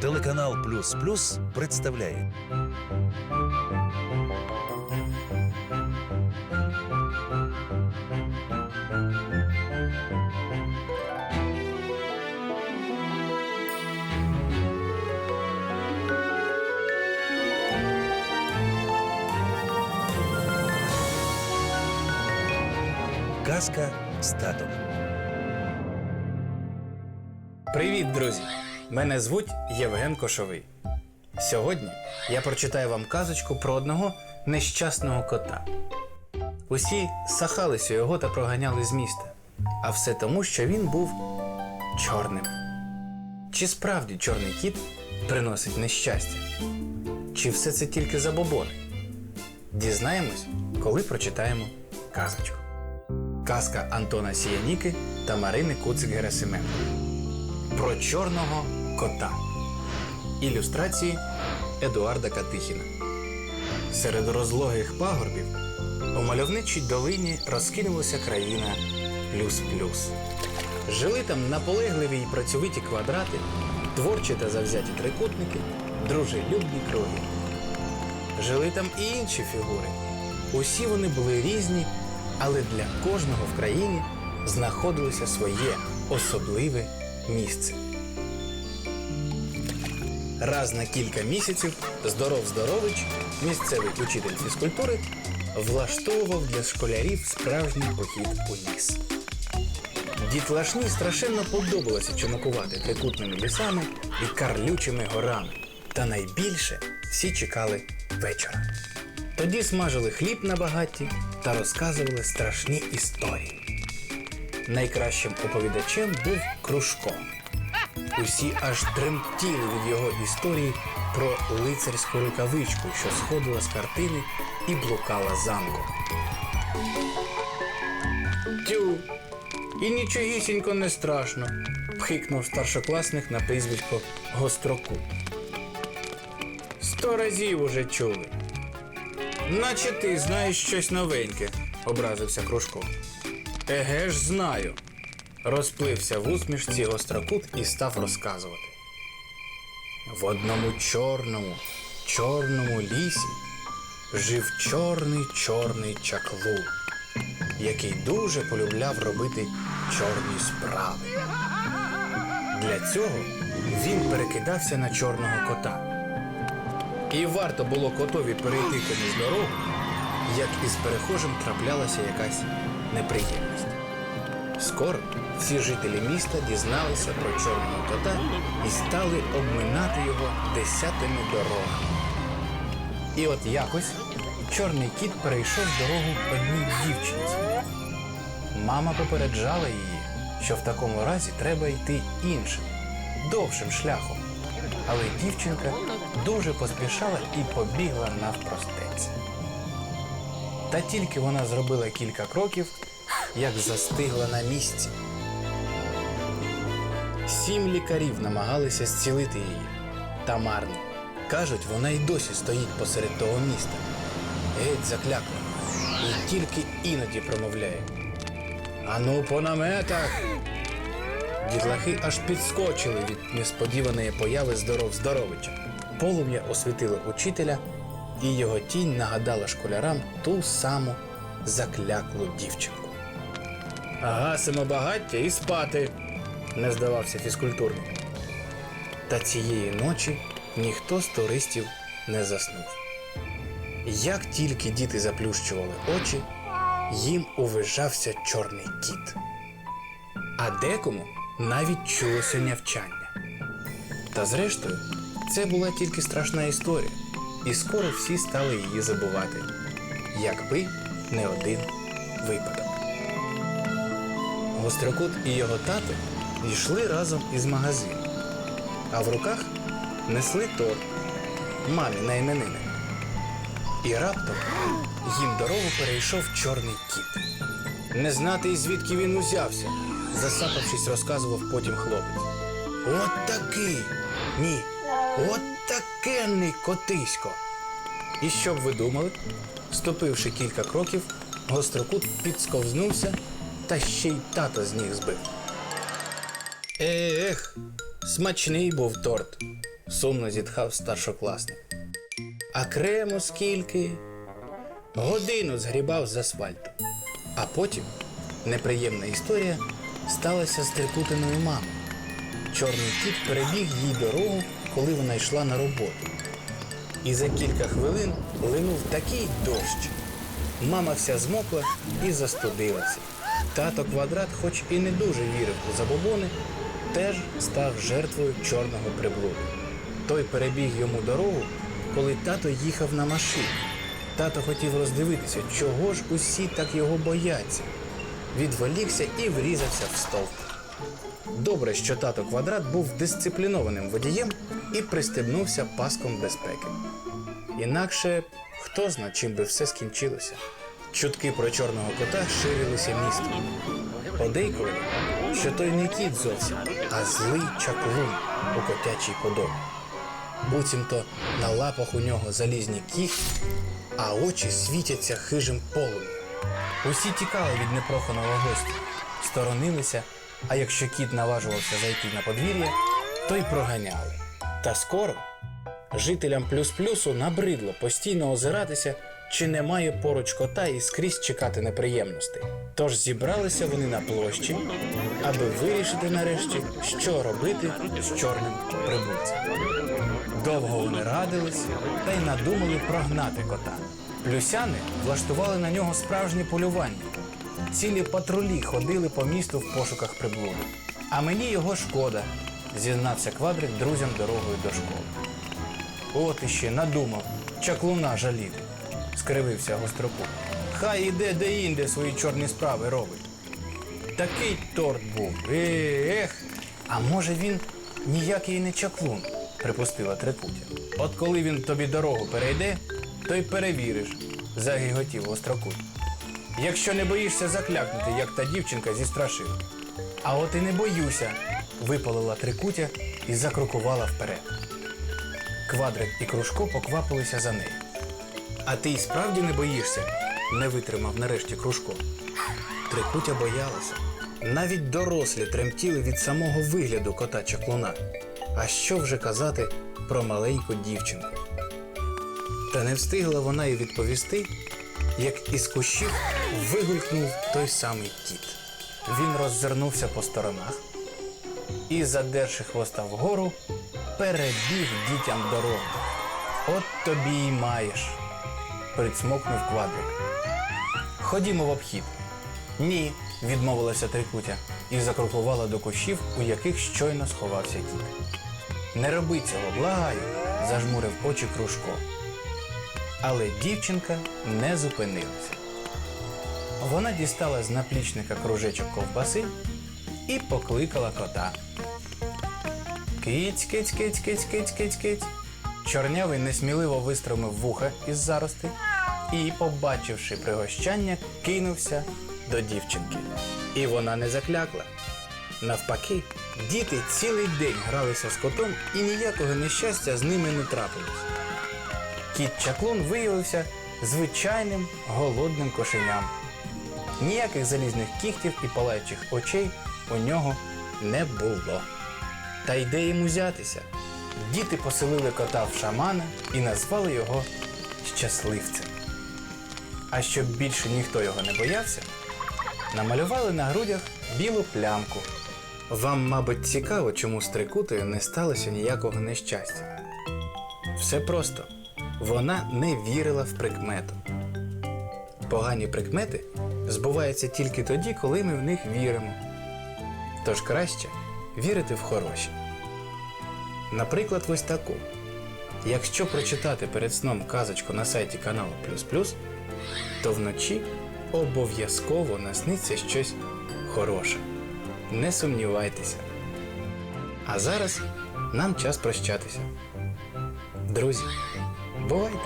Телеканал Плюс Плюс представляє Казка з татом. Привіт, друзі! Мене звуть Євген Кошовий. Сьогодні я прочитаю вам казочку про одного нещасного кота. Усі сахалися його та проганяли з міста, а все тому, що він був чорним. Чи справді чорний кіт приносить нещастя? Чи все це тільки забобони? Дізнаємось, коли прочитаємо казочку. Казка Антона Сіяніки та Марини Куцик Герасименко про чорного кота. Ілюстрації Едуарда Катихіна. Серед розлогих пагорбів у мальовничій долині розкинулася країна Плюс-Плюс. Жили там наполегливі й працьовиті квадрати, творчі та завзяті трикутники, дружелюбні круги. Жили там і інші фігури. Усі вони були різні, але для кожного в країні знаходилося своє особливе місце. Раз на кілька місяців Здоров Здорович, місцевий учитель фізкультури, влаштовував для школярів справжній похід у ліс. Дітлашні страшенно подобалося чумакувати трикутними лісами і карлючими горами. Та найбільше всі чекали вечора. Тоді смажили хліб на багатті та розказували страшні історії. Найкращим оповідачем був Кружко. Усі аж тремтіли від його історії про лицарську рукавичку, що сходила з картини і блукала замком. Тю, і нічогісінько не страшно, пхикнув старшокласник на прізвисько Гострокут. Сто разів уже чули. Наче ти знаєш щось новеньке, образився Кружко. Еге ж знаю. Розплився в усмішці гострокут і став розказувати. В одному чорному, чорному лісі жив чорний чорний чаклун, який дуже полюбляв робити чорні справи. Для цього він перекидався на чорного кота. І варто було котові перейти комусь дорогу, як із перехожим траплялася якась неприємність. Скоро всі жителі міста дізналися про чорного кота і стали обминати його десятими дорогами. І от якось чорний кіт перейшов дорогу одній дівчинці. Мама попереджала її, що в такому разі треба йти іншим, довшим шляхом. Але дівчинка дуже поспішала і побігла навпростець. Та тільки вона зробила кілька кроків, як застигла на місці. Сім лікарів намагалися зцілити її. Та марно. Кажуть, вона й досі стоїть посеред того міста. Геть заклякла. І тільки іноді промовляє. Ану по наметах. Дітлахи аж підскочили від несподіваної появи здоров здоровича. Полум'я освітило учителя, і його тінь нагадала школярам ту саму закляклу дівчинку. Гасимо багаття і спати, не здавався фізкультурник. Та цієї ночі ніхто з туристів не заснув. Як тільки діти заплющували очі, їм увижався чорний кіт. А декому навіть чулося нявчання. Та зрештою, це була тільки страшна історія, і скоро всі стали її забувати, якби не один випадок. Гострокут і його тато йшли разом із магазину, а в руках несли торт мамі на іменини. І раптом їм дорогу перейшов чорний кіт. Не знати, звідки він узявся, засапавшись, розказував потім хлопець. От такий! Ні, от такенний котисько. І що б ви думали? Ступивши кілька кроків, гострокут підсковзнувся та ще й тата з ніг збив. Ех, смачний був торт, сумно зітхав старшокласник. А крему скільки? Годину згрібав з асфальту. А потім неприємна історія сталася з трикутиною мамою. Чорний кіт перебіг їй дорогу, коли вона йшла на роботу. І за кілька хвилин линув такий дощ. Мама вся змокла і застудилася. Тато квадрат, хоч і не дуже вірив у забобони, теж став жертвою чорного приблуду. Той перебіг йому дорогу, коли тато їхав на машині. Тато хотів роздивитися, чого ж усі так його бояться. Відволікся і врізався в стовп. Добре, що тато квадрат був дисциплінованим водієм і пристебнувся паском безпеки. Інакше хто зна, чим би все скінчилося. Чутки про чорного кота ширилися містом. Подейкували, що той не кіт зовсім, а злий чаклун у котячій подобі. Буцімто на лапах у нього залізні кіхті, а очі світяться хижим полум'ям. Усі тікали від непроханого гостя, сторонилися, а якщо кіт наважувався зайти на подвір'я, то й проганяли. Та скоро жителям плюс-плюсу набридло постійно озиратися, чи немає поруч кота і скрізь чекати неприємностей. Тож зібралися вони на площі, аби вирішити нарешті, що робити з чорним прибульцем. Довго вони радились та й надумали прогнати кота. Плюсяни влаштували на нього справжнє полювання. Цілі патрулі ходили по місту в пошуках приблуди. А мені його шкода, зізнався квадрик друзям дорогою до школи. От іще надумав, чаклуна жаліти, скривився гостроку. Хай іде де інде свої чорні справи робить. Такий торт був. Ех. А може він ніякий не чаклун, припустила Трикутя. От коли він тобі дорогу перейде, то й перевіриш, загіготів гострокут. Якщо не боїшся заклякнути, як та дівчинка зі страшил. А от і не боюся, випалила трикутя і закрокувала вперед. Квадрик і Кружко поквапилися за нею. А ти й справді не боїшся? не витримав нарешті Кружко. Трикутя боялася. Навіть дорослі тремтіли від самого вигляду кота чаклуна. А що вже казати про маленьку дівчинку? Та не встигла вона й відповісти, як із кущів вигулькнув той самий кіт. Він роззирнувся по сторонах і, задерши хвоста вгору, перебіг дітям дорогу. От тобі й маєш, прицмокнув квадрик. Ходімо в обхід. Ні, відмовилася трикутя і закрокувала до кущів, у яких щойно сховався кіт. Не роби цього, благаю, зажмурив очі Кружко. Але дівчинка не зупинилася. Вона дістала з наплічника кружечок ковбаси і покликала кота. Киць, киць, киць, киць, киць, киць, киць. Чорнявий несміливо вистромив вуха із зарости і, побачивши пригощання, кинувся до дівчинки. І вона не заклякла. Навпаки, діти цілий день гралися з котом і ніякого нещастя з ними не трапилось. Кіт чаклун виявився звичайним голодним кошеням. Ніяких залізних кігтів і палаючих очей у нього не було. Та й де йому взятися? Діти поселили кота в шамана і назвали його щасливцем. А щоб більше ніхто його не боявся, намалювали на грудях білу плямку. Вам, мабуть, цікаво, чому з трикутою не сталося ніякого нещастя. Все просто. Вона не вірила в прикмету. Погані прикмети збуваються тільки тоді, коли ми в них віримо. Тож краще вірити в хороші. Наприклад, ось таку. Якщо прочитати перед сном казочку на сайті каналу Плюс Плюс, то вночі обов'язково насниться щось хороше. Не сумнівайтеся. А зараз нам час прощатися. Друзі, бувайте!